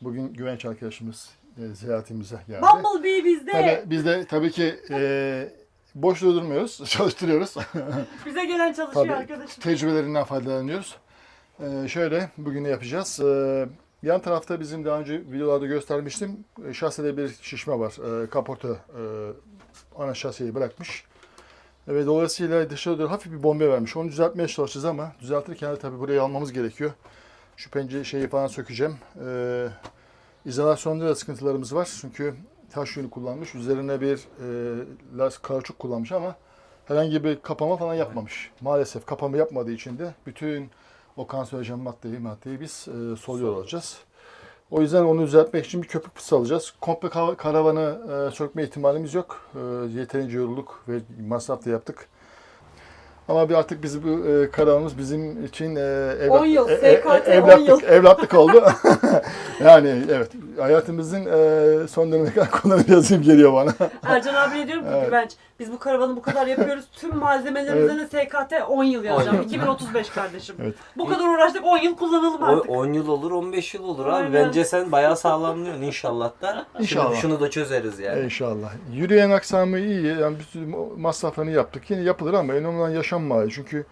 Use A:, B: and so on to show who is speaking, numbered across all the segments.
A: Bugün Güvenç arkadaşımız e, ziyaretimize geldi.
B: Bumblebee bizde.
A: Tabii biz de tabii ki e, boş durmuyoruz, çalıştırıyoruz.
B: Bize gelen çalışıyor
A: tabii
B: arkadaşım.
A: tecrübelerinden faydalanıyoruz. E, şöyle bugün ne yapacağız? E, yan tarafta bizim daha önce videolarda göstermiştim. E, şasede bir şişme var. E, kaporta e, ana şaseyi bırakmış. Ve dolayısıyla dışarı doğru hafif bir bombe vermiş. Onu düzeltmeye çalışacağız ama düzeltirken de tabii burayı almamız gerekiyor. Şu pencere şeyi falan sökeceğim. Ee, izolasyonda da sıkıntılarımız var. Çünkü taş yünü kullanmış. Üzerine bir e, las kauçuk kullanmış ama herhangi bir kapama falan yapmamış. Maalesef kapama yapmadığı için de bütün o kanserojen maddeyi maddeyi biz e, soluyor olacağız. O yüzden onu düzeltmek için bir köpük fısı alacağız. Komple karavanı e, sökme ihtimalimiz yok. E, yeterince yorulduk ve masraf da yaptık. Ama bir artık biz bu e, karavanımız bizim için e, evlat-
B: 10 yıl,
A: e- e-
B: SKT 10
A: evlatlık,
B: yıl.
A: evlatlık oldu. yani evet hayatımızın e, son dönemine kadar kullanacağız gibi geliyor bana.
B: Ercan abiye diyorum ki
A: Evet.
B: Güvenç biz bu karavanı bu kadar yapıyoruz. Tüm malzemelerimizden de SKT 10 yıl yazacağım. 2035 kardeşim.
A: Evet.
B: Bu kadar uğraştık 10 yıl kullanalım
C: O,
B: artık.
C: 10 yıl olur 15 yıl olur abi.
B: Aynen.
C: Bence sen bayağı sağlamlıyorsun inşallah da.
A: İnşallah.
C: Şunu, şunu da çözeriz yani.
A: İnşallah. Yürüyen aksamı iyi. Yani bir sürü masraflarını yaptık. Yine yapılır ama önemli olan yaşam mali. Çünkü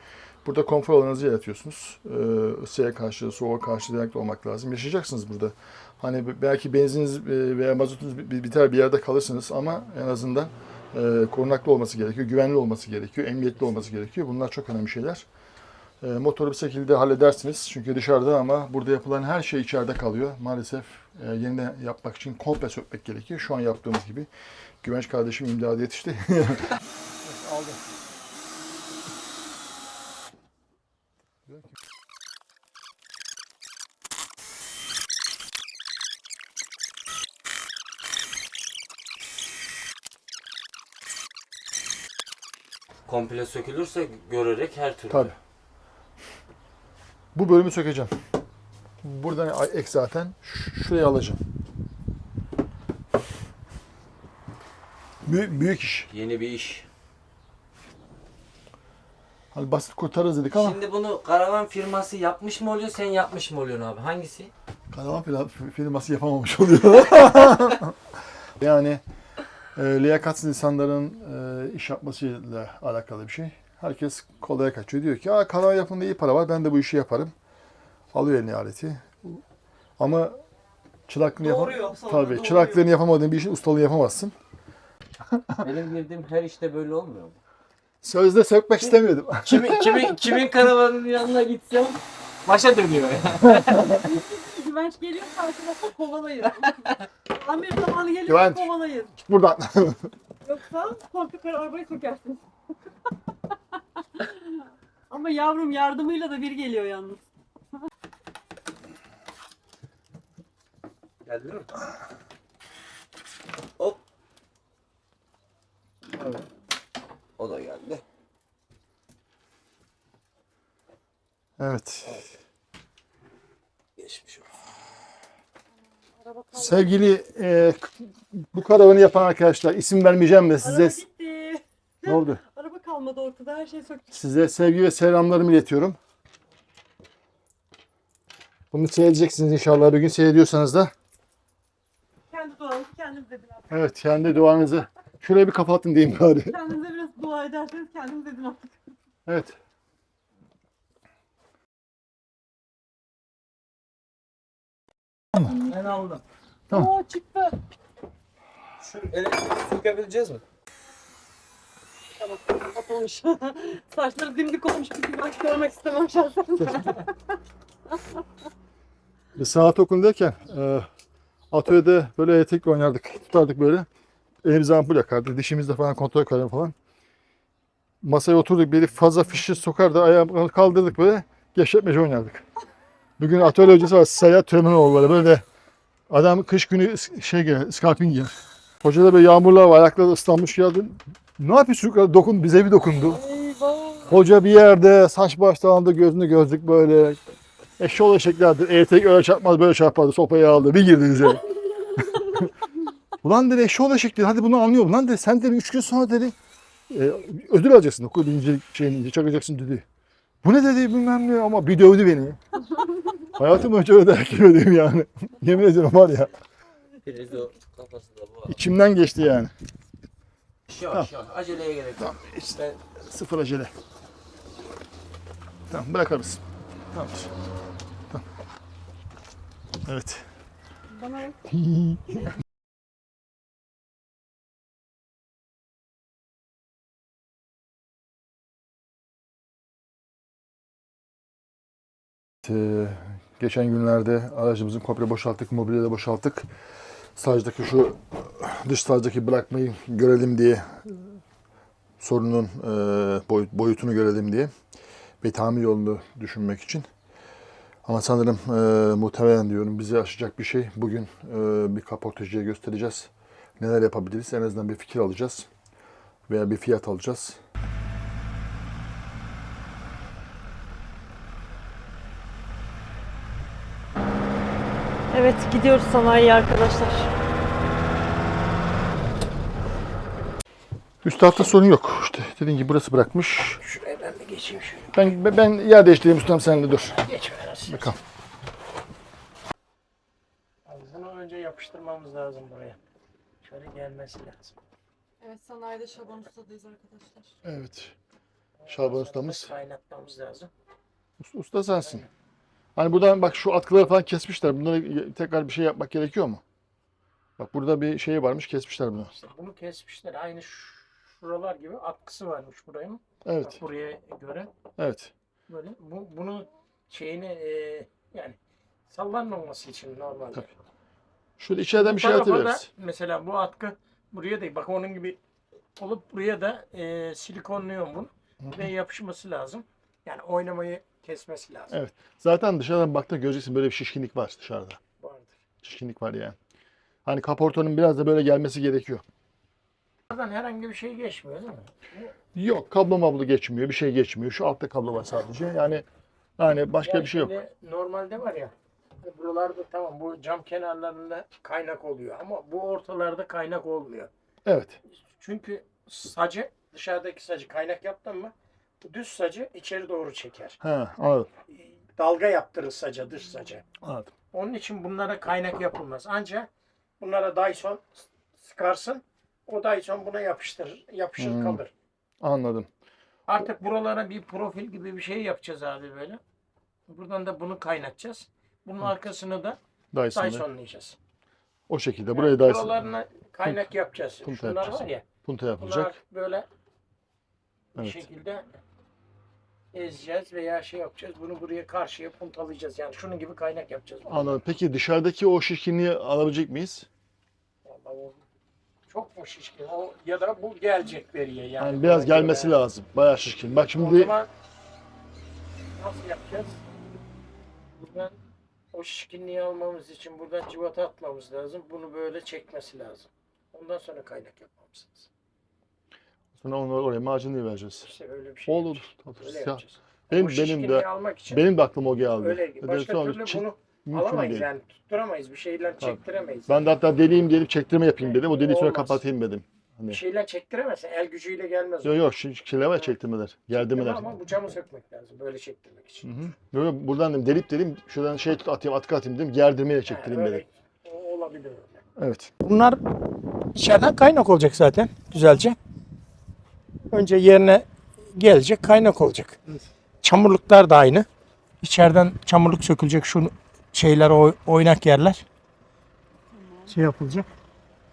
A: burada konfor alanınızı yaratıyorsunuz. Ee, ısıya karşı, soğuğa karşı dayanıklı olmak lazım. Yaşayacaksınız burada. Hani belki benziniz e, veya mazotunuz bi- biter bir yerde kalırsınız ama en azından e, korunaklı olması gerekiyor, güvenli olması gerekiyor, emniyetli olması gerekiyor. Bunlar çok önemli şeyler. E, motoru bir şekilde halledersiniz çünkü dışarıda ama burada yapılan her şey içeride kalıyor. Maalesef e, yeniden yapmak için komple sökmek gerekiyor. Şu an yaptığımız gibi. Güvenç kardeşim imdada yetişti. Aldım.
C: Komple sökülürse görerek her türlü.
A: Tabii. Bu bölümü sökeceğim. Buradan ek zaten. Şuraya alacağım. Büyük, büyük iş.
C: Yeni bir iş.
A: Hani basit kurtarırız dedik ama
C: Şimdi bunu karavan firması yapmış mı oluyor sen yapmış mı oluyorsun abi? Hangisi?
A: karavan firması yapamamış oluyor. yani e, liyakatsiz insanların e, iş yapmasıyla alakalı bir şey. Herkes kolaya kaçıyor. Diyor ki Aa, karavan yapımında iyi para var ben de bu işi yaparım. Alıyor eline aleti. Ama çıraklığını
B: sonra
A: Tabii çıraklığını yapamadığın bir işin ustalığını yapamazsın.
C: Benim girdiğim her işte böyle olmuyor mu?
A: Sözde sökmek istemiyordum.
C: Kimin, kimin, kimin karavanının yanına gitsem başa dönüyor ya.
B: Güvenç geliyor karşıma kovalayın. Amir zamanı geliyor
A: Güvenç.
B: kovalayın.
A: Buradan.
B: Yoksa komple kara arabayı sökersiniz. Ama yavrum yardımıyla da bir geliyor yalnız.
C: Geldi mi? Hop. O da geldi.
A: evet.
C: Geçmiş olsun.
A: Sevgili e, bu karavanı yapan arkadaşlar isim vermeyeceğim de
B: Araba
A: size
B: gitti.
A: ne oldu?
B: Araba kalmadı ortada her şey söktü.
A: Size sevgi ve selamlarımı iletiyorum. Bunu seyredeceksiniz inşallah. Bir gün seyrediyorsanız da.
B: Kendi duanızı kendinize biraz.
A: Evet kendi duanızı. Şuraya bir kafa atın diyeyim bari.
B: Kendinize biraz dua ederseniz kendiniz edin artık.
A: Evet.
C: Ben aldım.
A: Tamam.
B: Oo çıktı.
C: Şu elektriği sökebileceğiz mi?
B: Tamam kapatılmış. Saçları dimdik olmuş bir güvenç görmek istemem şahsen.
A: Biz sanat okulundayken e, atölyede böyle elektrik oynardık. Tutardık böyle. Elimize ampul yakardık. Dişimizle falan kontrol yakardık falan. Masaya oturduk. Biri fazla fişi sokardı. Ayağı kaldırdık böyle. Gevşetmece oynardık. Bugün atölye hocası var. Seyyad Tömenoğlu böyle. Böyle adam kış günü şey giyer, skalpin giyer. Hoca da böyle yağmurlar var. Ayakları ıslanmış geldi. Ne yapıyorsun? çocuklar? Dokun, bize bir dokundu. Hoca bir yerde saç baş dağıldı gözünü gözlük böyle. Eşşoğlu eşeklerdir. Elektrik öyle çarpmaz böyle çarpardı. Sopayı aldı. Bir girdi bize. Ulan dedi eşşoğlu eşek dedi. Hadi bunu anlıyorum. Lan dedi sen dedi üç gün sonra dedi e, ödül alacaksın. Okul birinci şeyini çakacaksın dedi. Bu ne dedi bilmem ne ama bir dövdü beni. Hayatım boyunca öyle dayak yemedim yani. Yemin ediyorum var ya.
C: Prizo kafası da bu.
A: içimden geçti yani.
C: Yavaş yavaş. Aceleye gerek yok. Ben
A: Sıfır acele. Tamam bırakarız. Tamamdır. Tamam. Evet.
B: Bana bak.
A: Ee, geçen günlerde aracımızın komple boşalttık, mobilya da boşalttık. Sajdaki şu dış sajdaki bırakmayı görelim diye sorunun e, boy- boyutunu görelim diye ve tamir yolunu düşünmek için. Ama sanırım e, muhtemelen diyorum bizi aşacak bir şey. Bugün e, bir kaportacıya göstereceğiz. Neler yapabiliriz? En azından bir fikir alacağız. Veya bir fiyat alacağız.
B: Evet gidiyoruz sanayiye arkadaşlar.
A: Üst tarafta sorun yok. İşte dediğim gibi burası bırakmış.
C: şuraya ben bir geçeyim şöyle.
A: Ben ben- ben yer değiştireyim ustam sen de dur.
C: Geç biraz.
A: Bakalım.
C: Ağzını önce yapıştırmamız lazım buraya. Şöyle gelmesi lazım.
B: Evet sanayide Şaban Usta'dayız arkadaşlar.
A: Evet. Şaban ustamız.
C: Kaynatmamız lazım.
A: Usta, usta sensin. Hani buradan bak şu atkıları falan kesmişler. Bunları tekrar bir şey yapmak gerekiyor mu? Bak burada bir şey varmış kesmişler bunu.
C: İşte bunu kesmişler. Aynı şu- şuralar gibi atkısı varmış buranın.
A: Evet.
C: Bak buraya göre.
A: Evet.
C: Böyle bu bunu şeyini e, yani sallanmaması için normalde.
A: Tabii. Şurada içeriden
C: Bu
A: bir şey atabiliriz.
C: Mesela bu atkı buraya değil. Bak onun gibi olup buraya da e, silikonluyor bunu ve yapışması lazım. Yani oynamayı kesmesi lazım.
A: Evet. Zaten dışarıdan baktığında göreceksin böyle bir şişkinlik var dışarıda.
C: Vardır.
A: Şişkinlik var yani. Hani kaportanın biraz da böyle gelmesi gerekiyor.
C: Buradan herhangi bir şey geçmiyor değil mi?
A: Yok kablo mablo geçmiyor. Bir şey geçmiyor. Şu altta kablo var sadece. Yani yani başka
C: Ya
A: bir şey yok.
C: Normalde var ya hani buralarda tamam bu cam kenarlarında kaynak oluyor ama bu ortalarda kaynak olmuyor.
A: Evet.
C: Çünkü sacı dışarıdaki sacı kaynak yaptın mı düz sacı içeri doğru çeker.
A: Ha, anladım.
C: Dalga yaptırır saca dış saca.
A: Anladım.
C: Onun için bunlara kaynak yapılmaz. Ancak bunlara Dyson sıkarsın. O Dyson buna yapıştırır. Yapışır
A: Hmm.
C: kalır.
A: Anladım.
C: Artık buralara bir profil gibi bir şey yapacağız abi böyle. Buradan da bunu kaynatacağız. Bunun arkasını da
A: Dyson'da.
C: Dysonlayacağız.
A: O şekilde.
C: Yani
A: Dyson.
C: Buralarına kaynak yapacağız.
A: punta
C: Şunlar
A: yapacağız.
C: var ya.
A: Punta
C: Bunlar
A: yapılacak.
C: böyle bir
A: Evet.
C: şekilde ezeceğiz veya şey yapacağız. Bunu buraya karşıya puntalayacağız. Yani şunun gibi kaynak yapacağız.
A: Anladım. Peki dışarıdaki o şişkinliği alabilecek miyiz?
C: Vallahi o çok mu şişkin? O ya da bu gelecek veriye yani.
A: Yani biraz
C: Ona göre.
A: gelmesi lazım. Bayağı şişkin. Bak
C: O
A: şimdi
C: zaman nasıl yapacağız? Buradan o şişkinliği almamız için buradan civata atmamız lazım. Bunu böyle çekmesi lazım. Ondan sonra kaynak yapmamız lazım.
A: Sonra onları oraya macunluğu vereceğiz.
C: İşte öyle bir şey
A: Olur.
C: yapacağız. Öyle
A: Ya,
C: yapacağız.
A: benim benim de
C: almak için
A: benim de aklıma o geldi.
C: öyle. Başka
A: sonra
C: türlü
A: çi-
C: bunu alamayız
A: değil.
C: yani. Tutturamayız. Bir şeyler
A: Tabii.
C: çektiremeyiz.
A: Ben de hatta deliyim gelip çektirme yapayım dedim. O deliği sonra
C: Olmaz.
A: kapatayım dedim. Hani
C: Bir şeyler çektiremezsin. El gücüyle gelmez. o.
A: Yok yok şu şeyler var çektirmeler. Gerdirmeler.
C: Ama bu camı sökmek lazım. Böyle çektirmek
A: Hı
C: için.
A: hı. Yok yok buradan dedim delip dedim şuradan şey tut atayım atkı atayım dedim. Gerdirmeyle
C: Yani
A: çektireyim
C: öyle-
A: dedim.
C: O olabilir öyle.
A: Evet.
C: Bunlar içeriden kaynak olacak zaten güzelce. Önce yerine gelecek kaynak olacak. Çamurluklar da aynı. İçeriden çamurluk sökülecek şu şeyler oy- oynak yerler. Şey yapılacak.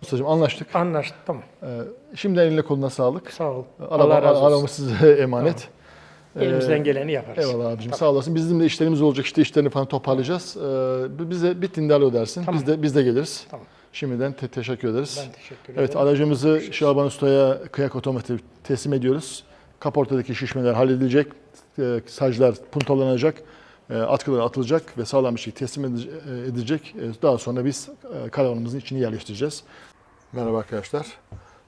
A: Ustacığım anlaştık.
C: Anlaştık tamam.
A: Ee, şimdiden eline koluna sağlık.
C: Sağ ol.
A: Araba,
C: Allah razı olsun.
A: arabamız size emanet.
C: Elimizden
A: Ee,
C: geleni yaparız.
A: Eyvallah abicim sağ olasın. Bizim de işlerimiz olacak işte işlerini falan toparlayacağız. Ee, bize bittiğinde alo dersin.
C: Tamam.
A: Biz de biz de geliriz.
C: Tamam.
A: Şimdiden te- teşekkür ederiz.
C: Ben teşekkür ederim.
A: Evet aracımızı Şaban Usta'ya Kıyak Otomotiv teslim ediyoruz. Kaportadaki şişmeler halledilecek. E, saclar puntolanacak. E, atkılar atılacak ve sağlam bir şekilde teslim e, edilecek. E, daha sonra biz e, karavanımızın içini yerleştireceğiz. Merhaba arkadaşlar.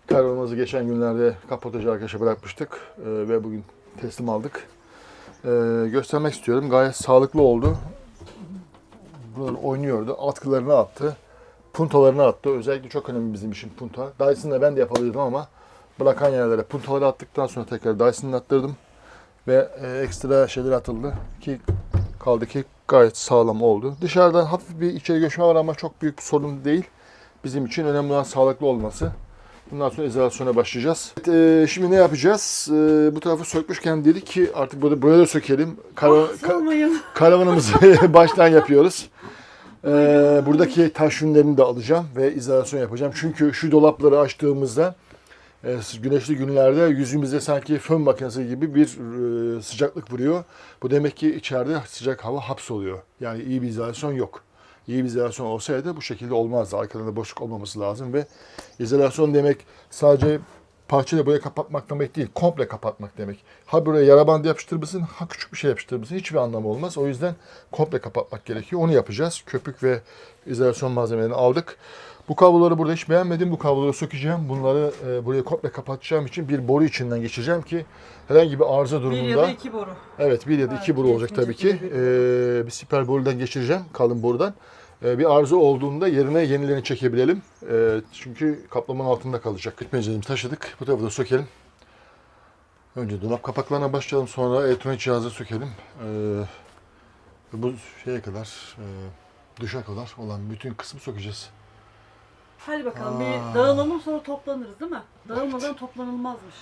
A: Karavanımızı geçen günlerde kaportacı arkadaşa bırakmıştık e, ve bugün teslim aldık. E, göstermek istiyorum. Gayet sağlıklı oldu. Buralar oynuyordu. Atkılarını attı puntolarını attı. Özellikle çok önemli bizim için punta. Dyson'la ben de yapabilirdim ama bırakan yerlere puntoları attıktan sonra tekrar Dyson'la attırdım. Ve e, ekstra şeyler atıldı ki Kaldı ki gayet sağlam oldu. Dışarıdan hafif bir içeri göçme var ama çok büyük bir sorun değil. Bizim için önemli olan sağlıklı olması. Bundan sonra izolasyona başlayacağız. Evet, e, şimdi ne yapacağız? E, bu tarafı sökmüşken dedik ki artık burada buraya da sökelim. Kara- ka-
B: Sormayın.
A: karavanımızı baştan yapıyoruz. E, buradaki taş yünlerini de alacağım ve izolasyon yapacağım. Çünkü şu dolapları açtığımızda e, güneşli günlerde yüzümüze sanki fön makinesi gibi bir e, sıcaklık vuruyor. Bu demek ki içeride sıcak hava hapsoluyor. Yani iyi bir izolasyon yok. İyi bir izolasyon olsaydı bu şekilde olmazdı. Arkalarında boşluk olmaması lazım ve izolasyon demek sadece parçayla buraya kapatmak demek değil, komple kapatmak demek. Ha buraya yara bandı yapıştırmışsın, ha küçük bir şey yapıştırmışsın. Hiçbir anlamı olmaz. O yüzden komple kapatmak gerekiyor. Onu yapacağız. Köpük ve izolasyon malzemelerini aldık. Bu kabloları burada hiç beğenmedim. Bu kabloları sökeceğim. Bunları e, buraya komple kapatacağım için bir boru içinden geçireceğim ki herhangi bir arıza
B: Bir
A: durumunda...
B: ya da iki boru.
A: Evet bir ya da
B: Evet,
A: iki boru olacak tabii ki.
B: bir
A: Ee, bir siper borudan geçireceğim kalın borudan. Ee, bir arıza olduğunda yerine yenilerini çekebilelim. Ee, çünkü kaplamanın altında kalacak. Kıt penceremizi taşıdık. Bu tarafı da sökelim. Önce dolap kapaklarına başlayalım. Sonra elektronik cihazı sökelim. Ee, bu şeye kadar, e, duşa kadar olan bütün kısmı sökeceğiz.
B: Hadi bakalım
A: Aa.
B: bir dağılalım sonra toplanırız değil mi? Dağılmadan toplanılmazmış.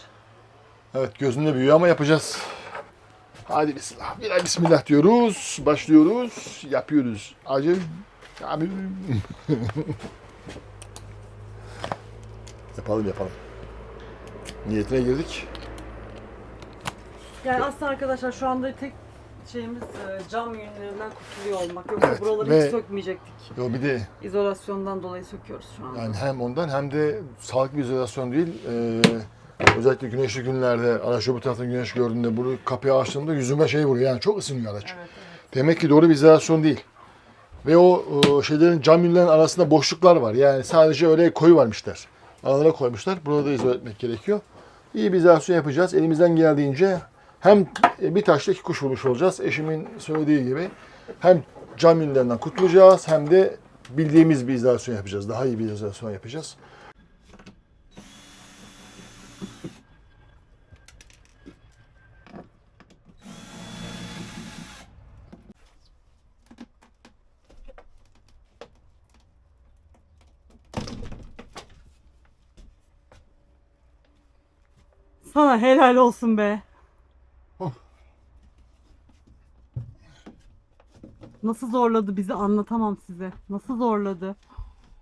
A: Evet gözünde büyüyor ama yapacağız. Hadi bismillah. Bismillah diyoruz. Başlıyoruz. Yapıyoruz. Acı. Abi. yapalım yapalım. Niyetine girdik.
B: Yani aslında arkadaşlar şu anda tek şeyimiz e, cam yünlerinden kurtuluyor olmak. Yoksa
A: Evet,
B: buraları
A: ve-
B: hiç sökmeyecektik.
A: Yo bir de
B: İzolasyondan dolayı söküyoruz şu anda.
A: yani hem ondan hem de sağlıklı bir izolasyon değil. Ee, özellikle güneşli günlerde araç bu taraftan güneş gördüğümde bunu kapıyı açtığımda yüzüme şey vuruyor. Yani çok ısınıyor araç.
B: Evet, evet.
A: Demek ki doğru bir izolasyon değil. Ve o, o şeylerin cam arasında boşluklar var. Yani sadece öyle koyu varmışlar. Aralara koymuşlar. Burada da izole etmek gerekiyor. İyi bir izolasyon yapacağız. Elimizden geldiğince hem bir taşla iki kuş vurmuş olacağız. Eşimin söylediği gibi. Hem cam yünlerinden kurtulacağız hem de bildiğimiz bir izolasyon yapacağız. Daha iyi bir izolasyon yapacağız.
B: Sana helal olsun be.
A: Oh.
B: Nasıl zorladı bizi anlatamam size. Nasıl zorladı.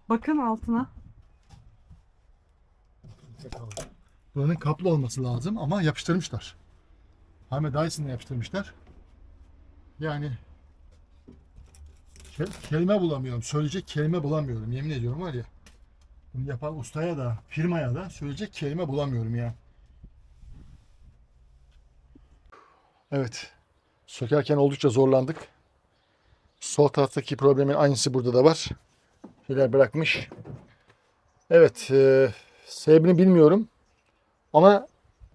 B: Bakın altına.
A: Buranın kaplı olması lazım ama yapıştırmışlar. Ahmet Dyson'la yapıştırmışlar. Yani ke- kelime bulamıyorum. Söyleyecek kelime bulamıyorum. Yemin ediyorum var ya. Bunu yapan ustaya da firmaya da söyleyecek kelime bulamıyorum ya. Evet. Sökerken oldukça zorlandık. Sol taraftaki problemin aynısı burada da var. Şeyler bırakmış. Evet. E, sebebini bilmiyorum. Ama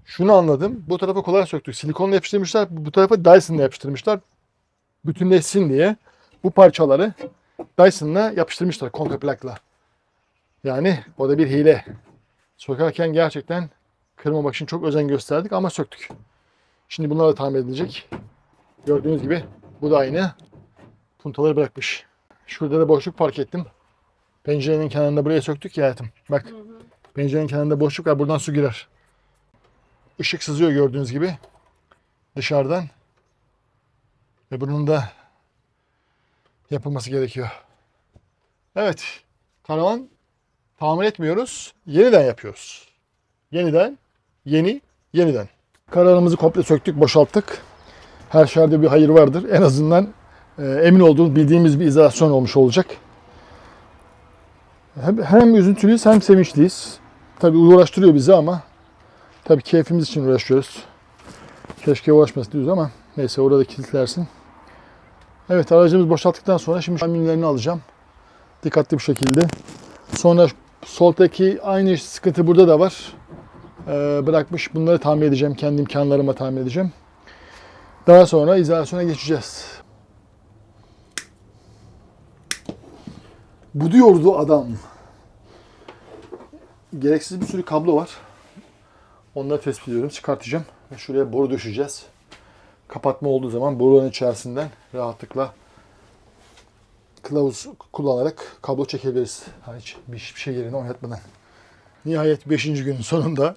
A: şunu anladım. Bu tarafa kolay söktük. Silikonla yapıştırmışlar. Bu tarafa Dyson'la yapıştırmışlar. Bütünleşsin diye bu parçaları Dyson'la yapıştırmışlar kontraplakla. Yani o da bir hile. Sökerken gerçekten kırmamak için çok özen gösterdik ama söktük. Şimdi bunlar da tamir edilecek. Gördüğünüz gibi bu da aynı. Puntaları bırakmış. Şurada da boşluk fark ettim. Pencerenin kenarında buraya söktük ya hayatım. Bak. Pencerenin kenarında boşluk var. Buradan su girer. Işık sızıyor gördüğünüz gibi. Dışarıdan. Ve bunun da yapılması gerekiyor. Evet. Karavan tamir etmiyoruz. Yeniden yapıyoruz. Yeniden, yeni, yeniden. Karavanımızı komple söktük, boşalttık. Her şerde bir hayır vardır. En azından e, emin olduğumuz, bildiğimiz bir izolasyon olmuş olacak. Hem, hem üzüntülüyüz hem sevinçliyiz. Tabii uğraştırıyor bizi ama tabii keyfimiz için uğraşıyoruz. Keşke uğraşmasın diyoruz ama neyse orada kilitlersin. Evet aracımız boşalttıktan sonra şimdi minlerini alacağım. Dikkatli bir şekilde. Sonra soldaki aynı sıkıntı burada da var. Ee, bırakmış bunları tamir edeceğim. Kendi imkanlarıma tamir edeceğim. Daha sonra izolasyona geçeceğiz. Bu diyordu adam. Gereksiz bir sürü kablo var. Onları tespit ediyorum. Çıkartacağım. Şuraya boru düşeceğiz. kapatma olduğu zaman borunun içerisinden rahatlıkla kılavuz kullanarak kablo çekebiliriz. Hiç bir şey yerine oynatmadan. Nihayet 5. günün sonunda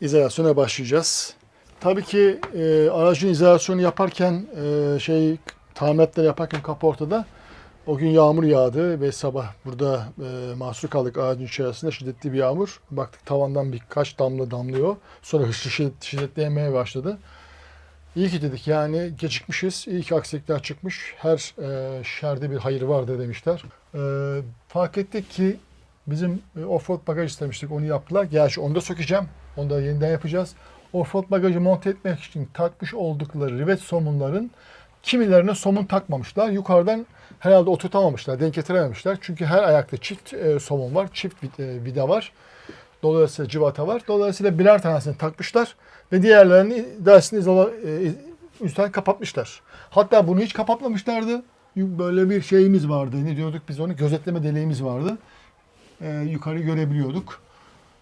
A: izolasyona başlayacağız. Tabii ki e, aracın izolasyonu yaparken e, şey tamiratları yaparken kaportada o gün yağmur yağdı ve sabah burada e, mahsur kaldık ağacın içerisinde şiddetli bir yağmur. Baktık tavandan birkaç damla damlıyor. Sonra hızlı şiddet, şiddetlenmeye başladı. İyi ki dedik yani gecikmişiz. İyi ki aksilikler çıkmış. Her e, şerde bir hayır vardır demişler. E, fark ettik ki bizim e, offroad bagaj istemiştik. Onu yaptılar. Gerçi onu da sökeceğim. Onu da yeniden yapacağız. Offroad bagajı monte etmek için takmış oldukları rivet somunların kimilerine somun takmamışlar. Yukarıdan herhalde oturtamamışlar, denk getirememişler. Çünkü her ayakta çift e, somun var, çift e, vida var. Dolayısıyla civata var. Dolayısıyla birer tanesini takmışlar ve diğerlerini dersini izola, e, üstten kapatmışlar. Hatta bunu hiç kapatmamışlardı. Böyle bir şeyimiz vardı. Ne diyorduk biz onu? Gözetleme deliğimiz vardı. E, yukarı görebiliyorduk.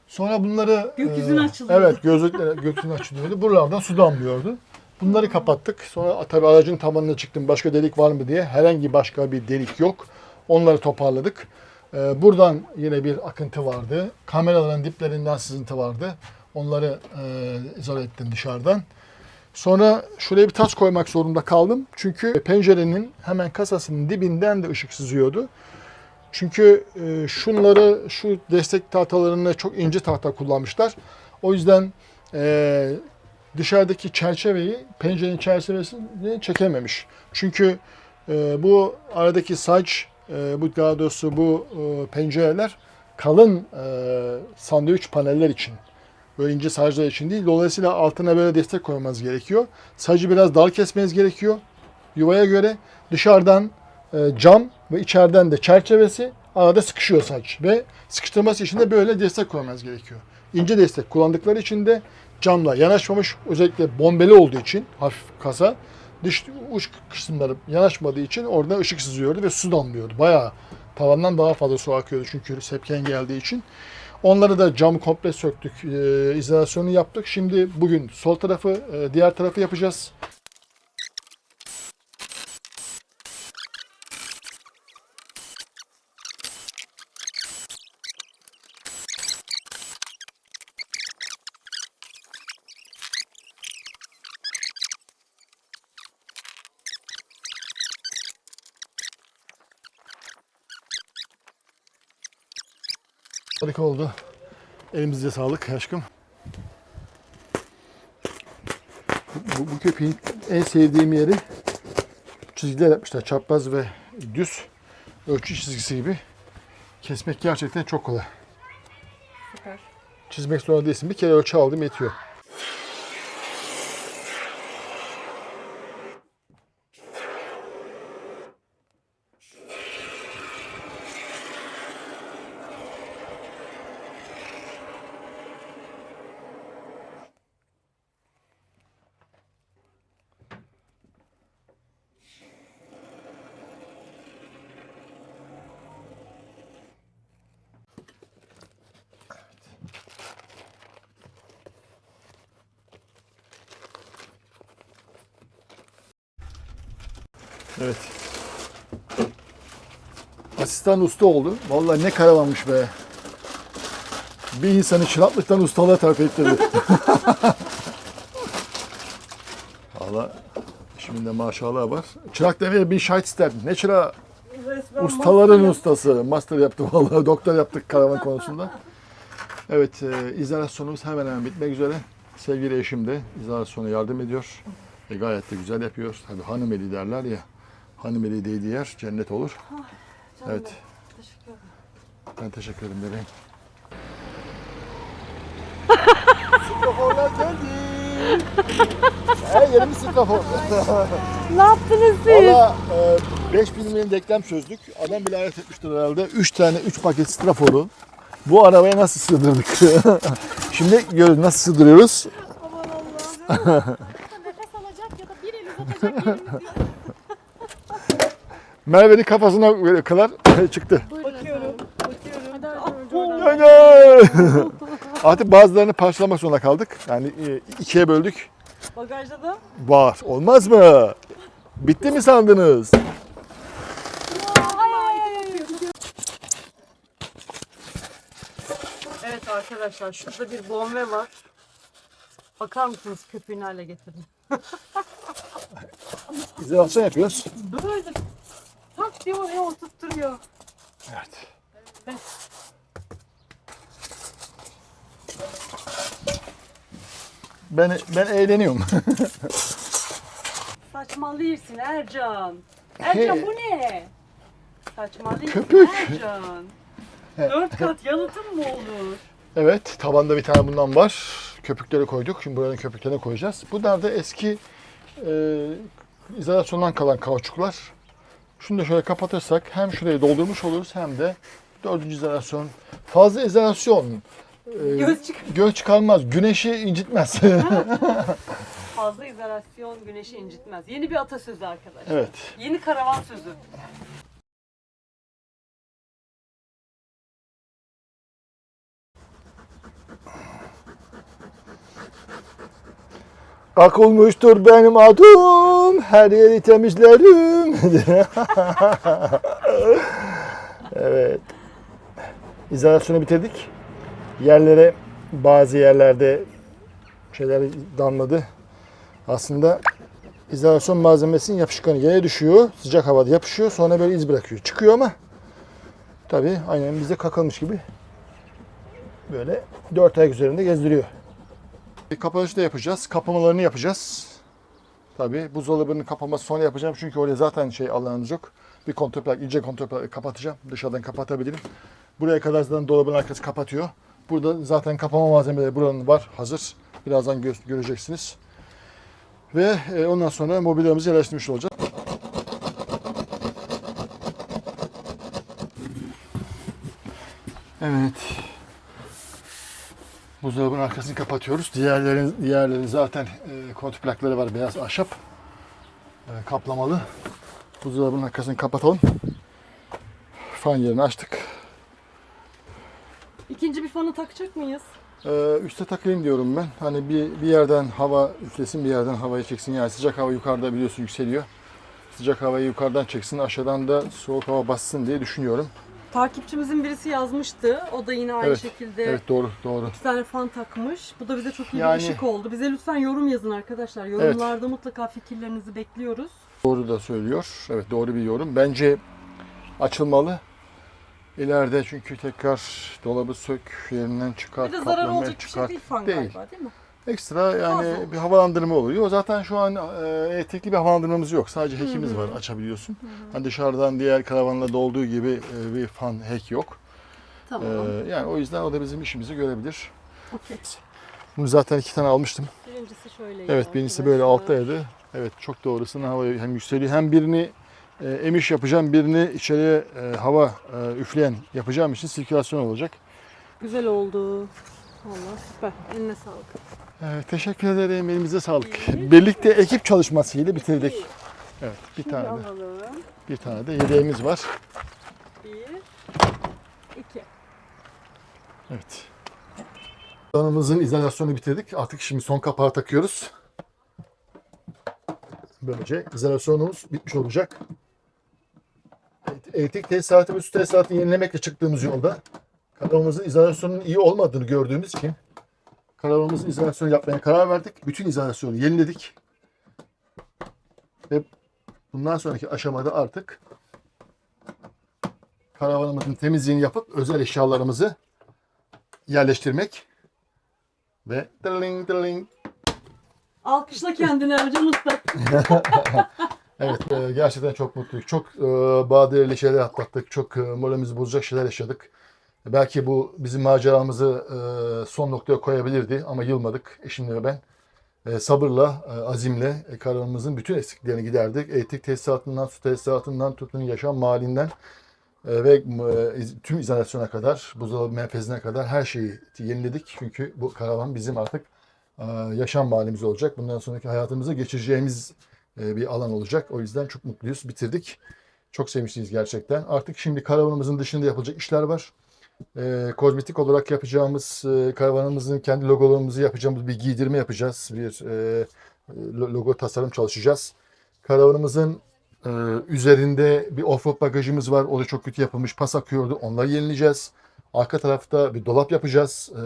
A: Sonra bunları...
B: Gökyüzüne
A: e,
B: açılıyordu.
A: Evet, gözlükle gökyüzüne açılıyordu. Buralardan su damlıyordu. Bunları kapattık. Sonra tabii aracın tabanına çıktım. Başka delik var mı diye. Herhangi başka bir delik yok. Onları toparladık. Ee, buradan yine bir akıntı vardı. Kameraların diplerinden sızıntı vardı. Onları e, izole ettim dışarıdan. Sonra şuraya bir tas koymak zorunda kaldım. Çünkü pencerenin hemen kasasının dibinden de ışık sızıyordu. Çünkü e, şunları, şu destek tahtalarını çok ince tahta kullanmışlar. O yüzden e, dışarıdaki çerçeveyi pencerenin çerçevesini çekememiş. Çünkü e, bu aradaki saç, e, bu daha doğrusu bu e, pencereler kalın e, sandviç paneller için. Böyle ince saclar için değil. Dolayısıyla altına böyle destek koymanız gerekiyor. Sacı biraz dar kesmeniz gerekiyor. Yuvaya göre dışarıdan e, cam ve içeriden de çerçevesi arada sıkışıyor saç. Ve sıkıştırması için de böyle destek koymanız gerekiyor. İnce destek kullandıkları için de camla yanaşmamış. Özellikle bombeli olduğu için hafif kasa dış uç kısımları yanaşmadığı için orada ışık sızıyordu ve su damlıyordu. Bayağı tavandan daha fazla su akıyordu çünkü sepken geldiği için. Onları da camı komple söktük, e, izolasyonu yaptık. Şimdi bugün sol tarafı, e, diğer tarafı yapacağız. Harika oldu. Elimize sağlık aşkım. Bu, bu köpeğin en sevdiğim yeri çizgiler yapmışlar. Çapraz ve düz ölçü çizgisi gibi. Kesmek gerçekten çok kolay.
B: Süper.
A: Çizmek zorunda değilsin. Bir kere ölçü aldım yetiyor. Evet. Asistan usta oldu. Vallahi ne karavanmış be. Bir insanı çıraklıktan ustalığa tarif ettirdi. Valla şimdi de maşallah var. Çırak demeye bir şahit isterdim. Ne çırağı?
B: Resmen
A: Ustaların
B: master-
A: ustası. Master yaptı vallahi. Doktor yaptık karavan konusunda. Evet, e, izolasyonumuz hemen hemen bitmek üzere. Sevgili eşim de izolasyona yardım ediyor. Ve gayet de güzel yapıyor. Tabii hanım eli derler ya. Hanım eli değdiği yer cennet olur.
B: Canım
A: Evet.
B: benim. Teşekkür ederim.
A: Ben teşekkür ederim bebeğim. Straforlar geldi. Her yerimiz strafor.
B: Ne yaptınız siz?
A: Valla e, 5 bin denklem çözdük. Adam bile hayret etmiştir herhalde. 3 tane 3 paket straforu bu arabaya nasıl sığdırdık? Şimdi görün nasıl sığdırıyoruz.
B: Aman Allah'ım.
D: nefes alacak ya da bir el uzatacak yerimiz yok.
A: Merve'nin kafasına böyle kadar çıktı.
B: Bakıyorum. Bakıyorum.
D: Hadi
B: Ah.
A: Artık bazılarını parçalamak zorunda kaldık. Yani e, ikiye böldük.
B: Bagajda da
A: Var. Olmaz mı? Bitti mi sandınız?
B: Evet arkadaşlar şurada bir bombe var. Bakar mısınız köpüğünü hale getirdim.
A: İzolasyon yapıyoruz.
B: Böyle tak diye oraya oturtturuyor.
A: Evet. Ben ben eğleniyorum.
B: Saçmalıyorsun Ercan. Ercan
A: He.
B: bu ne? Saçmalıyorsun
A: Köpük.
B: Ercan. Dört kat yalıtım mı olur?
A: evet, tabanda bir tane bundan var. Köpükleri koyduk. Şimdi buranın köpüklerini koyacağız. Bunlar da eski e, izolasyondan kalan kauçuklar. Şunu da şöyle kapatırsak hem şurayı doldurmuş oluruz hem de dördüncü izolasyon. Fazla izolasyon e,
B: Göz çık.
A: göz çıkarmaz, güneşi incitmez.
B: Fazla izolasyon güneşi incitmez. Yeni bir atasözü arkadaşlar.
A: evet.
B: Yeni karavan sözü.
A: Olmuştur benim adım, her yeri temizlerim. evet. İzolasyonu bitirdik. Yerlere bazı yerlerde şeyler damladı. Aslında izolasyon malzemesinin yapışkanı yere düşüyor. Sıcak havada yapışıyor. Sonra böyle iz bırakıyor. Çıkıyor ama tabii aynen bize kakılmış gibi böyle dört ayak üzerinde gezdiriyor. Kapanışı da yapacağız. Kapamalarını yapacağız. Tabii buzdolabının kapaması sonra yapacağım çünkü oraya zaten şey alanımız yok. Bir kontrplak, ince kontrplak kapatacağım. Dışarıdan kapatabilirim. Buraya kadar zaten dolabın arkası kapatıyor. Burada zaten kapama malzemeleri buranın var hazır. Birazdan gö- göreceksiniz. Ve e, ondan sonra mobilyamızı yerleştirmiş olacağız. Evet. Buzdolabının arkasını kapatıyoruz. Diğerlerin, diğerlerin zaten e, kontrplakları var beyaz ahşap. E, kaplamalı. Buzdolabının arkasını kapatalım. Fan yerini açtık.
B: İkinci bir fanı takacak mıyız?
A: E, üste takayım diyorum ben. Hani bir, bir yerden hava üflesin, bir yerden havayı çeksin. Yani sıcak hava yukarıda biliyorsun yükseliyor. Sıcak havayı yukarıdan çeksin, aşağıdan da soğuk hava bassın diye düşünüyorum.
B: Takipçimizin birisi yazmıştı. O da yine aynı
A: Evet,
B: şekilde
A: Evet doğru, doğru.
B: iki tane fan takmış. Bu da bize çok iyi
A: Yani-
B: bir ışık oldu. Bize lütfen yorum yazın arkadaşlar. Yorumlarda mutlaka fikirlerinizi bekliyoruz.
A: Doğru da söylüyor. Evet doğru bir yorum. Bence açılmalı. İleride çünkü tekrar dolabı sök, yerinden çıkar,
B: Bir de zarar
A: kaplamaya
B: olacak bir şey
A: çıkar.
B: değil fan
A: Değil.
B: galiba değil mi?
A: Ekstra yani
B: Fazla.
A: bir havalandırma oluyor. Zaten şu an e, elektrikli bir havalandırmamız yok. Sadece hack'imiz var açabiliyorsun. Hani dışarıdan diğer karavanlarda olduğu gibi e, bir fan hack yok.
B: Tamam.
A: E, yani o yüzden o da bizim işimizi görebilir.
B: Okey.
A: Bunu zaten iki tane almıştım.
B: Birincisi şöyle.
A: Evet birincisi böyle alttaydı. Evet çok doğrusu hava hem yükseliyor hem birini e, emiş yapacağım birini içeriye e, hava e, üfleyen yapacağım için sirkülasyon olacak.
B: Güzel oldu. Valla süper. Eline sağlık.
A: Evet, teşekkür ederim. Elimize sağlık. Birlikte ekip çalışmasıyla bitirdik. Evet bir
B: Şimdi
A: tane de,
B: alalım.
A: bir tane de yedeğimiz var.
B: Bir, iki.
A: Evet. Alanımızın izolasyonu bitirdik. Artık şimdi son kapağı takıyoruz. Böylece izolasyonumuz bitmiş olacak. Elektrik tesisatı ve su tesisatını yenilemekle çıktığımız yolda karavanımızın izolasyonunun iyi olmadığını gördüğümüz için karavanımızın izolasyonu yapmaya karar verdik. Bütün izolasyonu yeniledik. Ve bundan sonraki aşamada artık karavanımızın temizliğini yapıp özel eşyalarımızı yerleştirmek ve dırling dırling.
B: Alkışla kendini Ercan Usta.
A: Evet e, gerçekten çok mutluyuz. Çok e, badireli şeyler atlattık. Çok e, moralimizi bozacak şeyler yaşadık. Belki bu bizim maceramızı e, son noktaya koyabilirdi ama yılmadık eşimle ve ben. E, sabırla, e, azimle e, karavanımızın bütün eksiklerini giderdik. Elektrik tesisatından, su tesisatından tutun yaşam malinden ve tüm izolasyona kadar, buzdolabı menfezine kadar her şeyi yeniledik. Çünkü bu karavan bizim artık yaşam halimiz olacak. Bundan sonraki hayatımızı geçireceğimiz bir alan olacak. O yüzden çok mutluyuz. Bitirdik. Çok sevinçliyiz gerçekten. Artık şimdi karavanımızın dışında yapılacak işler var. E, kozmetik olarak yapacağımız e, karavanımızın kendi logolarımızı yapacağımız bir giydirme yapacağız. Bir e, lo- logo tasarım çalışacağız. Karavanımızın e, üzerinde bir offroad bagajımız var. O da çok kötü yapılmış. Pas akıyordu. Onları yenileyeceğiz. Arka tarafta bir dolap yapacağız. E,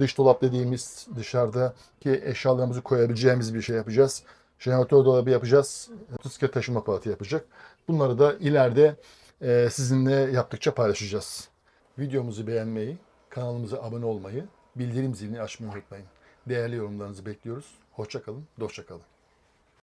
A: dış dolap dediğimiz dışarıdaki eşyalarımızı koyabileceğimiz bir şey yapacağız. Jeneratör dolabı yapacağız. Motosiklet taşıma aparatı yapacak. Bunları da ileride e, sizinle yaptıkça paylaşacağız. Videomuzu beğenmeyi, kanalımıza abone olmayı, bildirim zilini açmayı unutmayın. Değerli yorumlarınızı bekliyoruz. Hoşça kalın, dostça kalın.